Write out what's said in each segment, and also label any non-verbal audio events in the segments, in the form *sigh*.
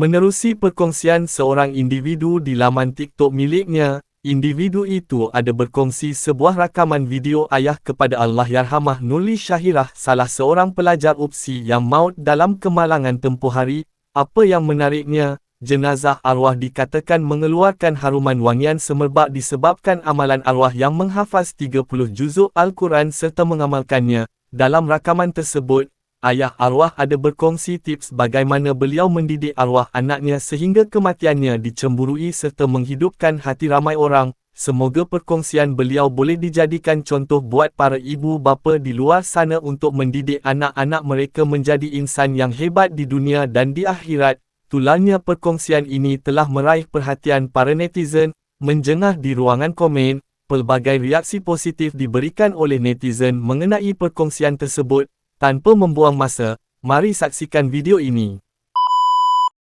Menerusi perkongsian seorang individu di laman TikTok miliknya, individu itu ada berkongsi sebuah rakaman video ayah kepada Allahyarhamah Nurli Syahirah salah seorang pelajar UPSI yang maut dalam kemalangan tempoh hari. Apa yang menariknya, jenazah arwah dikatakan mengeluarkan haruman wangian semerbak disebabkan amalan arwah yang menghafaz 30 juzuk Al-Quran serta mengamalkannya. Dalam rakaman tersebut, ayah arwah ada berkongsi tips bagaimana beliau mendidik arwah anaknya sehingga kematiannya dicemburui serta menghidupkan hati ramai orang. Semoga perkongsian beliau boleh dijadikan contoh buat para ibu bapa di luar sana untuk mendidik anak-anak mereka menjadi insan yang hebat di dunia dan di akhirat. Tulangnya perkongsian ini telah meraih perhatian para netizen, menjengah di ruangan komen, pelbagai reaksi positif diberikan oleh netizen mengenai perkongsian tersebut. Tanpa membuang masa, mari saksikan video ini.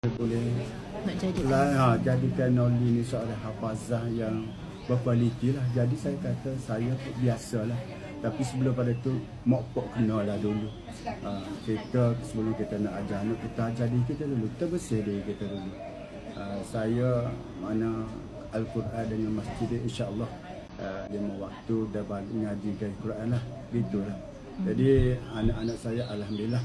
boleh nak jadi lah, ha, jadikan Noli ni seorang hafazah yang berkualiti lah. Jadi saya kata saya pun biasa lah. Tapi sebelum pada tu, mak pok kena lah dulu. Ha, kita sebelum kita nak ajar anak, kita ajar diri kita dulu. Kita bersih diri kita dulu. Ha, saya mana Al-Quran dengan masjid insyaAllah uh, lima waktu dah balik ngaji ke Quran lah. Gitulah. Jadi anak-anak saya Alhamdulillah.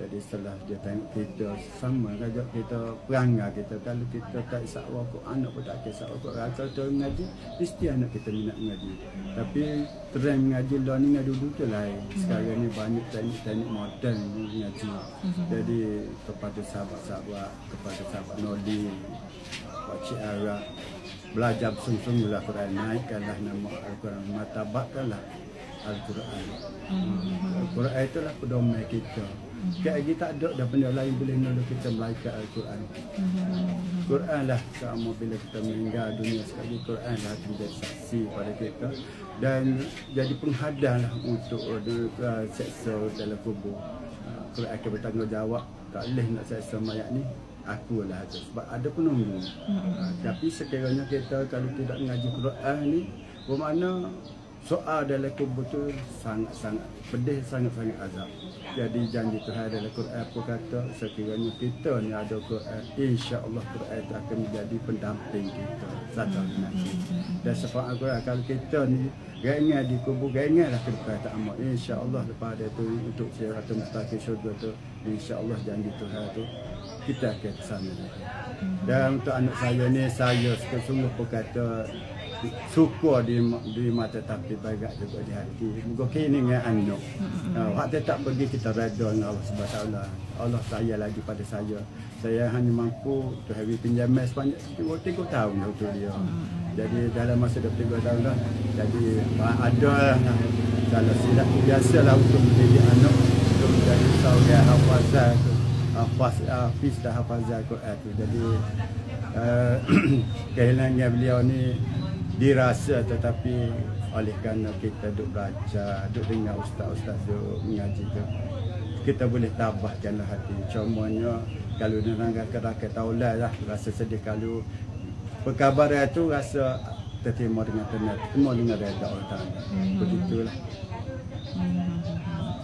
Jadi setelah dia tengok kita sama saja kita perangai kita kalau kita tak isyarat kok anak pun tak kisah kok rasa tu mengaji mesti anak kita minat mengaji tapi trend mengaji lah ni ngadu dulu tu lain. Sekarang ni banyak teknik-teknik moden mengaji jadi kepada sahabat-sahabat kepada sahabat Nodi Pakcik Arab belajar sungguh-sungguh lah Quran. Naikkanlah nama Al-Quran. Matabatkanlah Al-Quran Hmm. Al-Quran itulah pedoman kita. Sekali lagi tak ada dah benda lain boleh nolong kita melainkan Al-Quran. Quran lah sama bila kita meninggal dunia sekali Quran lah akan jadi saksi pada kita dan jadi penghadang lah untuk uh, seksa dalam kubur. Uh, Quran akan bertanggungjawab tak boleh nak seksa mayat ni aku lah ada sebab ada penunggu. Uh, tapi sekiranya kita kalau tidak mengaji Quran ni bermakna kubur tu sangat-sangat pedih sangat-sangat azab. Jadi janji Tuhan dalam Quran apa kata sekiranya kita ni ada Quran insya-Allah Quran itu akan menjadi pendamping kita satu nanti. Dan sebab Al-Quran kalau kita ni gaya di kubur gaya lah ke depan tak amat insya-Allah lepas ada tu untuk siratul mustaqim syurga tu insya-Allah janji Tuhan tu kita akan ke sana. Dan untuk anak saya ni saya sungguh pun kata syukur di di mata tapi baik juga di hati. Muka kini dengan anak. Uh, waktu tak pergi kita reda dengan Allah Subhanahu taala. Allah saya lagi pada saya. Saya hanya mampu tu hari pinjaman sebanyak 3 tahun untuk dia. Jadi dalam masa 3 tahun dah jadi ada kalau silap biasalah untuk menjadi anak untuk menjadi seorang hafazah. Hafaz hafiz dah hafazah Quran tu. Jadi uh, *clears throat* kehilangan beliau ni dirasa tetapi oleh kerana kita duk baca, duk dengar ustaz-ustaz duk mengaji tu kita boleh tabahkanlah hati. Cumanya kalau dia nak rakyat taulah lah rasa sedih kalau perkabar itu rasa terima dengan tenat, terima dengan reda Allah Ta'ala. Begitulah. Hmm.